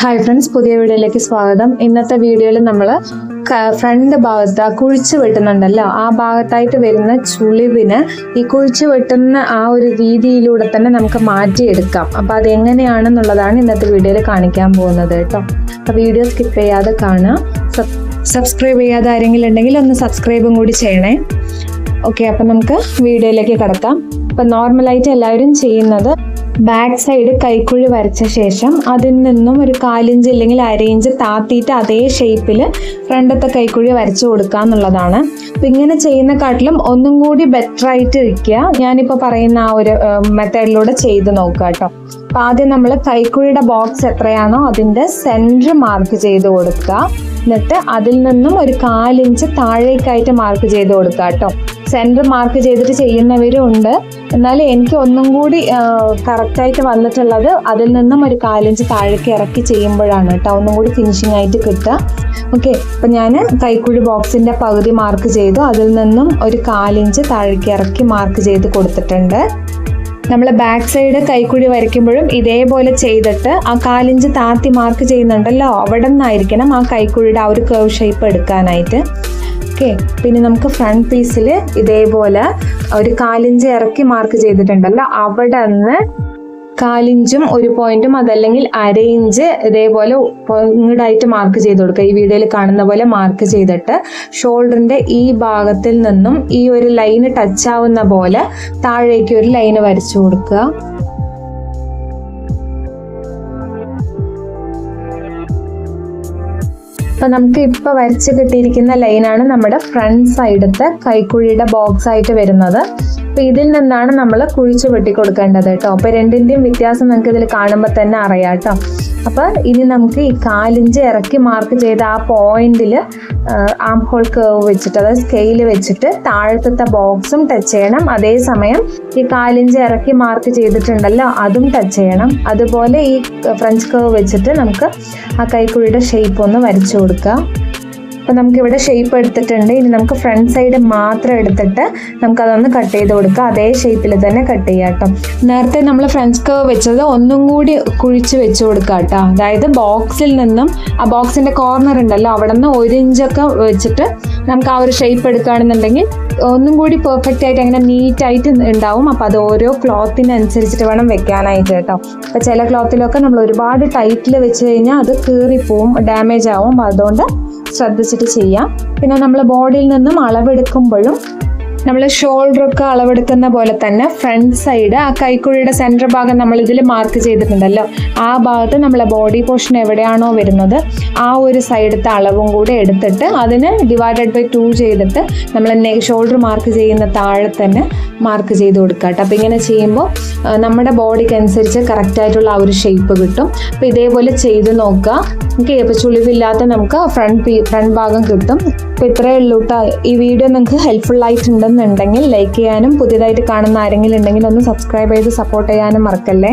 Hi friends പുതിയ വീഡിയോയിലേക്ക് സ്വാഗതം. ഇന്നത്തെ വീഡിയോയിൽ നമ്മൾ ഫ്രണ്ട് ഭാഗത്ത് ആ കുഴിച്ച് വെട്ടുന്നുണ്ടല്ലോ. ആ ഭാഗത്തായിട്ട് വരുന്ന ചുളിവിന് ഈ കുഴിച്ച് വെട്ടുന്ന ആ ഒരു രീതിയിലൂടെ തന്നെ നമുക്ക് മാറ്റിയെടുക്കാം. അപ്പോൾ അത് എങ്ങനെയാണെന്നുള്ളതാണ് ഇന്നത്തെ വീഡിയോയിൽ കാണിക്കാൻ പോകുന്നത് കേട്ടോ. അപ്പോൾ വീഡിയോ സ്കിപ്പ് ചെയ്യാതെ കാണുക. സബ്സ്ക്രൈബ് ചെയ്യാതെ ആരെങ്കിലും ഉണ്ടെങ്കിൽ ഒന്ന് സബ്സ്ക്രൈബും കൂടി ചെയ്യണേ. ഓക്കെ അപ്പം നമുക്ക് വീഡിയോയിലേക്ക് കിടക്കാം. അപ്പം നോർമലായിട്ട് എല്ലാവരും ചെയ്യുന്നത് ബാക്ക് സൈഡ് കൈക്കുഴി വരച്ച ശേഷം അതിൽ നിന്നും ഒരു കാലിഞ്ച് അല്ലെങ്കിൽ അരയിഞ്ച് താത്തിയിട്ട് അതേ ഷേപ്പിൽ ഫ്രണ്ടത്തെ കൈക്കുഴി വരച്ചു കൊടുക്കുക എന്നുള്ളതാണ്. അപ്പം ഇങ്ങനെ ചെയ്യുന്ന കാട്ടിലും ഒന്നും കൂടി ബെറ്റർ ആയിട്ട് ഇരിക്കുക. ഞാനിപ്പോൾ പറയുന്ന ആ ഒരു മെത്തേഡിലൂടെ ചെയ്ത് നോക്കുക കേട്ടോ. അപ്പം ആദ്യം നമ്മൾ കൈക്കുഴിയുടെ ബോക്സ് എത്രയാണോ അതിന്റെ സെന്റർ മാർക്ക് ചെയ്ത് കൊടുക്കുക. എന്നിട്ട് അതിൽ നിന്നും ഒരു കാലിഞ്ച് താഴേക്കായിട്ട് മാർക്ക് ചെയ്ത് കൊടുക്കുക കേട്ടോ. സെന്റർ മാർക്ക് ചെയ്തിട്ട് ചെയ്യുന്നവരും ഉണ്ട് എന്നാൽ എനിക്ക് ഒന്നും കൂടി കറക്റ്റായിട്ട് വന്നിട്ടുള്ളത് അതിൽ നിന്നും ഒരു കാലഞ്ച് താഴേക്ക് ഇറക്കി ചെയ്യുമ്പോഴാണ് കേട്ടോ. ഒന്നും കൂടി ഫിനിഷിംഗ് ആയിട്ട് കിട്ടുക. ഓക്കെ അപ്പം ഞാൻ കൈക്കുഴി ബോക്സിന്റെ പകുതി മാർക്ക് ചെയ്തു. അതിൽ നിന്നും ഒരു കാലിഞ്ച് താഴേക്ക് ഇറക്കി മാർക്ക് ചെയ്ത് കൊടുത്തിട്ടുണ്ട്. നമ്മൾ ബാക്ക് സൈഡ് കൈക്കുഴി വരയ്ക്കുമ്പോഴും ഇതേപോലെ ചെയ്തിട്ട് ആ കാലിഞ്ച് താത്തി മാർക്ക് ചെയ്യുന്നുണ്ടല്ലോ അവിടെ നിന്നായിരിക്കണം ആ കൈക്കുഴിയുടെ ആ ഒരു കേവ് ഷേപ്പ് എടുക്കാനായിട്ട്. ഓക്കെ. പിന്നെ നമുക്ക് ഫ്രണ്ട് പീസിൽ ഇതേപോലെ ഒരു കാലിഞ്ച് ഇറക്കി മാർക്ക് ചെയ്തിട്ടുണ്ടല്ലോ. അവിടെ നിന്ന് കാലിഞ്ചും ഒരു പോയിന്റും അതല്ലെങ്കിൽ അര ഇഞ്ച് ഇതേപോലെ പൊങ്ങിടായിട്ട് മാർക്ക് ചെയ്ത് കൊടുക്കുക. ഈ വീഡിയോയിൽ കാണുന്ന പോലെ മാർക്ക് ചെയ്തിട്ട് ഷോൾഡറിന്റെ ഈ ഭാഗത്തിൽ നിന്നും ഈ ഒരു ലൈന് ടച്ച് ആവുന്ന പോലെ താഴേക്ക് ഒരു ലൈന് വരച്ചു കൊടുക്കുക. അപ്പൊ നമുക്ക് ഇപ്പൊ വരച്ച് കിട്ടിയിരിക്കുന്ന ലൈനാണ് നമ്മുടെ ഫ്രണ്ട് സൈഡത്തെ കൈക്കുഴിയുടെ ബോക്സ് ആയിട്ട് വരുന്നത്. അപ്പൊ ഇതിൽ നിന്നാണ് നമ്മൾ കുഴിച്ചു വെട്ടി കൊടുക്കേണ്ടത് കേട്ടോ. അപ്പൊ രണ്ടിന്റെയും വ്യത്യാസം നമുക്ക് ഇതിൽ കാണുമ്പോൾ തന്നെ അറിയാം കേട്ടോ. അപ്പൊ ഇനി നമുക്ക് ഈ കാലിഞ്ച് ഇറക്കി മാർക്ക് ചെയ്ത ആ പോയിന്റിൽ ആം ഹോൾ കേവ് വെച്ചിട്ട് അതായത് സ്കെയിൽ വെച്ചിട്ട് താഴത്തെ ബോക്സും ടച്ച് ചെയ്യണം. അതേസമയം ഈ കാലിഞ്ച് ഇറക്കി മാർക്ക് ചെയ്തിട്ടുണ്ടല്ലോ അതും ടച്ച് ചെയ്യണം. അതുപോലെ ഈ ഫ്രഞ്ച് കേവ് വെച്ചിട്ട് നമുക്ക് ആ കൈക്കുഴിയുടെ ഷേപ്പ് ഒന്ന് വരച്ചു കൊടുക്കുക അപ്പം നമുക്കിവിടെ ഷേപ്പ് എടുത്തിട്ടുണ്ട്. ഇനി നമുക്ക് ഫ്രണ്ട് സൈഡ് മാത്രം എടുത്തിട്ട് നമുക്കതൊന്ന് കട്ട് ചെയ്ത് കൊടുക്കുക അതേ ഷേപ്പിൽ തന്നെ കട്ട് ചെയ്യാം കേട്ടോ. നേരത്തെ നമ്മൾ ഫ്രണ്ട്സ് കവ് വെച്ചത് ഒന്നും കൂടി കുഴിച്ച് വെച്ച് കൊടുക്കുക കേട്ടോ. അതായത് ബോക്സിൽ നിന്നും ആ ബോക്സിന്റെ കോർണർ ഉണ്ടല്ലോ അവിടെ നിന്ന് ഒരു ഇഞ്ചൊക്കെ വെച്ചിട്ട് നമുക്ക് ആ ഒരു ഷേപ്പ് എടുക്കുകയാണെന്നുണ്ടെങ്കിൽ ഒന്നും കൂടി പെർഫെക്റ്റ് ആയിട്ട് അങ്ങനെ നീറ്റായിട്ട് ഉണ്ടാവും. അപ്പോൾ അത് ഓരോ ക്ലോത്തിനനുസരിച്ചിട്ട് വേണം വെക്കാനായിട്ട് കേട്ടോ. അപ്പോൾ ചില ക്ലോത്തിലൊക്കെ നമ്മൾ ഒരുപാട് ടൈറ്റിൽ വെച്ച് കഴിഞ്ഞാൽ അത് കീറി കീറിപ്പോവും ഡാമേജ് ആവും. അതുകൊണ്ട് ശ്രദ്ധിച്ചിട്ട് ചെയ്യാം. പിന്നെ നമ്മൾ ബോഡിയിൽ നിന്നും അളവെടുക്കുമ്പോഴും നമ്മൾ ഷോൾഡർ ഒക്കെ അളവെടുക്കുന്ന പോലെ തന്നെ ഫ്രണ്ട് സൈഡ് ആ കൈക്കുഴിയുടെ സെന്റർ ഭാഗം നമ്മൾ ഇതിൽ മാർക്ക് ചെയ്തിട്ടുണ്ടല്ലോ. ആ ഭാഗത്ത് നമ്മളെ ബോഡി പോർഷൻ എവിടെയാണോ വരുന്നത് ആ ഒരു സൈഡത്തെ അളവും കൂടെ എടുത്തിട്ട് അതിന് ഡിവൈഡഡ് ബൈ ടു ചെയ്തിട്ട് നമ്മൾ ഷോൾഡർ മാർക്ക് ചെയ്യുന്ന താഴെ തന്നെ മാർക്ക് ചെയ്ത് കൊടുക്കുക കേട്ടോ. അപ്പോൾ ഇങ്ങനെ ചെയ്യുമ്പോൾ നമ്മുടെ ബോഡിക്ക് അനുസരിച്ച് കറക്റ്റായിട്ടുള്ള ആ ഒരു ഷേപ്പ് കിട്ടും. അപ്പോൾ ഇതേപോലെ ചെയ്ത് നോക്കുക. ഓക്കെ അപ്പോൾ ചുളിവില്ലാത്ത നമുക്ക് ഫ്രണ്ട് ഫ്രണ്ട് ഭാഗം കിട്ടും. അപ്പോൾ ഇത്രയേ ഉള്ളൂ കേട്ടോ. ഈ വീഡിയോ നിങ്ങൾക്ക് ഹെൽപ്ഫുൾ ആയിട്ടുണ്ടെന്നുണ്ടെങ്കിൽ ലൈക്ക് ചെയ്യാനും പുതിയതായിട്ട് കാണുന്ന ആരെങ്കിലും ഉണ്ടെങ്കിൽ ഒന്ന് സബ്സ്ക്രൈബ് ചെയ്ത് സപ്പോർട്ട് ചെയ്യാനും മറക്കല്ലേ?